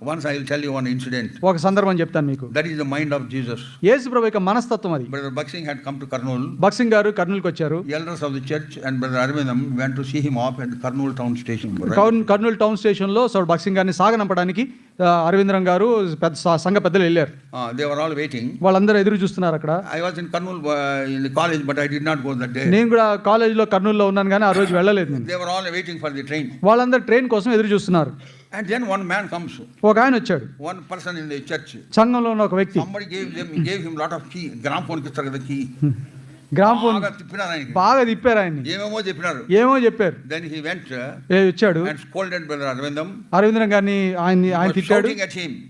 Once I will tell you one incident. ఒక సందర్భం చెప్తాను మీకు That is the mind of Jesus. యేసు ప్రభు యొక్క మనస్తత్వం అది Brother Buxing had come to Karnool. బక్సింగ్ గారు కర్నూలుకి వచ్చారు Elders of the church and Brother Arvindam went to see him off at Karnool town station. right? Kurnool Kurnool town స్టేషన్లో సౌడ్ బక్సింగ్ గారిని సాగనంపడానికి అరవిందరం గారు పెద్ద స- సంఘ పెద్దలు వెళ్ళారు Uh, they were all waiting. వాళ్ళందరూ ఎదురు చూస్తున్నారు అక్కడ I was in Karnool uh, in the college, but I did not go that day. నేను కూడా కాలేజీలో కర్నూలులో ఉన్నాను కానీ ఆ రోజు వెళ్ళలేదు They were all waiting for the train. వాళ్ళందరూ ట్రైన్ కోసం ఎదురు చూస్తున్నారు and then one man comes ఒక ఆయన వచ్చాడు. One person in the church సంఘంలో ఉన్న ఒక వ్యక్తి. Somebody gave them gave him lot of key gram ఫోన్కి ఇస్తారు కదా కీ గ్రామ్ ఫోన్ బాగా తిప్పినారు ఆయన బాగా తిప్పారు ఆయన ఏమేమో చెప్పినారు. ఏమో చెప్పారు. దెన్ హి వెంట్ ఏ వచ్చాడు. And scold and brother Aravindam Aravindam గారిని ఆయన ఆయన తిట్టాడు.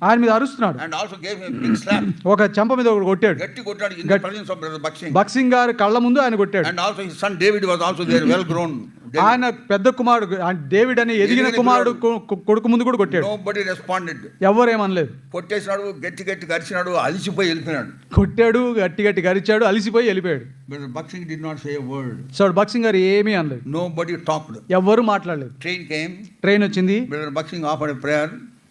ఆయన మీద అరుస్తున్నాడు. And also gave him big slam ఒక చెంప మీద ఒకటి కొట్టాడు. గట్టి కొట్టాడు. In presence of brother Bakht Singh Bakht Singh గారి కళ్ళ ముందు ఆయన కొట్టాడు. And also his son David was also there well grown ఆయన పెద్ద కుమారుడు డేవిడ్ అనే ఎదిగిన కుమారుడు కొడుకు ముందు కూడా కొట్టాడు. Nobody responded. ఎవరేమనలేదు. కొట్టేసినాడు గట్టి గట్టి గరిచినాడు అలిసిపోయి వెళ్ళిపోయినాడు. కొట్టాడు గట్టి గట్టి గరిచాడు అలిసిపోయి వెళ్ళిపోయాడు. Brother Buxing did not say a word. So Bakht Singh గారు ఏమీ అనలేదు. Nobody talked. ఎవ్వరూ మాట్లాడలేదు. Train came. ట్రైన్ వచ్చింది. Brother Buxing offered a prayer.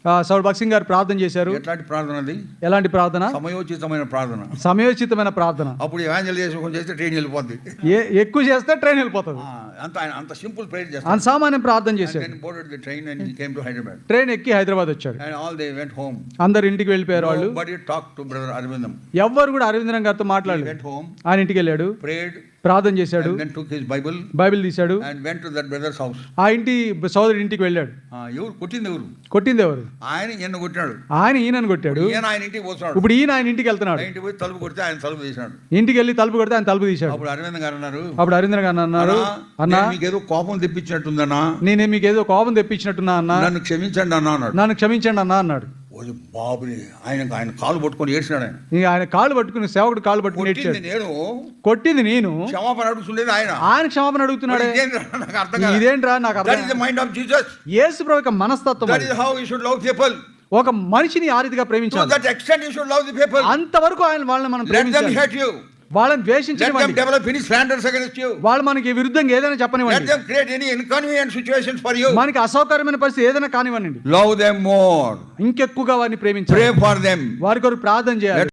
ఆ, సౌడ్ బక్సింగ్ గారు ప్రార్థన చేశారు. ఎట్లాంటి ప్రార్థన అది? ఎలాంటి ప్రార్థన? సమయోచితమైన ప్రార్థన. సమయోచితమైన ప్రార్థన. అప్పుడు ఎవాంజలైజేషన్ చేస్తే ట్రైన్ వెళ్ళిపోద్ది. ఏ ఎక్కువ చేస్తే ట్రైన్ వెళ్ళిపోతుంది. అంత ఆయన అంత సింపుల్ ప్రేయర్ చేస్తాడు. సామాన్యం ప్రార్థన చేశాడు. boarded the train and he came to Hyderabad. Train ఎక్కి హైదరాబాద్ వచ్చాడు. And all they went home. అందరు ఇంటికి వెళ్ళిపోయారు వాళ్ళు. Nobody talked to Brother Arvindam. ఎవ్వరు కూడా అరవిందరం గారితో మాట్లాడలేదు went home, ఆయన ఇంటికి వెళ్ళాడు. prayed, ప్రార్థన చేశాడు. Bible బైబిల్ తీశాడు. and went to that brother's house. ఆ ఇంటి సోదరుడి ఇంటికి వెళ్ళాడు. ఆ, ఎవరు? కొట్టింది ఎవరు? కొట్టింది ఎవరు? ఆయన ఈయన కొట్టినాడు. ఆయన ఈయనని కొట్టాడు. ఈయన ఆయన ఇంటికి పోతున్నాడు. ఇప్పుడు ఈయన ఆయన ఇంటికి వెళ్తున్నాడు. ఇంటికి పోయి తలుపు కొడితే ఆయన తలుపు తీసినాడు ఇంటికి వెళ్ళి తలుపు కొడితే ఆయన తలుపు తీశాడు. అప్పుడు అరవింద్ గారు అన్నారు. అప్పుడు అరవిందర్ గారు అన్నారు. అన్నా "నేను మీకు ఏదో కోపం తెప్పించినట్టుందన్నా. నేనే మీకు ఏదో కోపం తెప్పించినట్టున్నా అన్నా. నన్ను క్షమించండి అన్నా అన్నాడు. నన్ను క్షమించండి అన్నా అన్నాడు. ఓ బాబుని ఆయన ఆయన కాలు పట్టుకొని ఏడ్చినాడు ఆయన. ఇక ఆయన కాళ్ళు పట్టుకుని సేవకుడు కాళ్ళు పట్టుకుని ఏడ్చాడు. నేను. కొట్టింది నేను. క్షమాపణ అడుగుతుండేది ఆయన. ఆయన క్షమాపణ అడుగుతున్నాడే. నాకు అర్థం ఇదేంట్రా? నాకు అర్థం మైండ్ ఆఫ్ జీసస్ యేసు ప్రభు యొక్క మనస్తత్వం that. Is how you should love people ఒక మనిషిని ఆ రీతిగా ప్రేమించాలి. That extent you should love the people అంతవరకు ఆయన వాళ్ళని మనం లెట్ దెం ప్రేమించాలి. హేట్ యు వాళ్ళని let them ద్వేషించనివ్వండి develop any slanders against you వాళ్ళు మనకి విరుద్ధంగా ఏదైనా లెట్ చెప్పనివ్వండి them create any inconvenient situations for you మనకి అసౌకర్యమైన పరిస్థితి ఏదైనా కానివ్వండి. లవ్ దెం మోర్ ఇంకెక్కువగా వారిని ప్రేమించాలి. ప్రే ఫర్ దెం వారి కొరకు ప్రార్థన చేయాలి.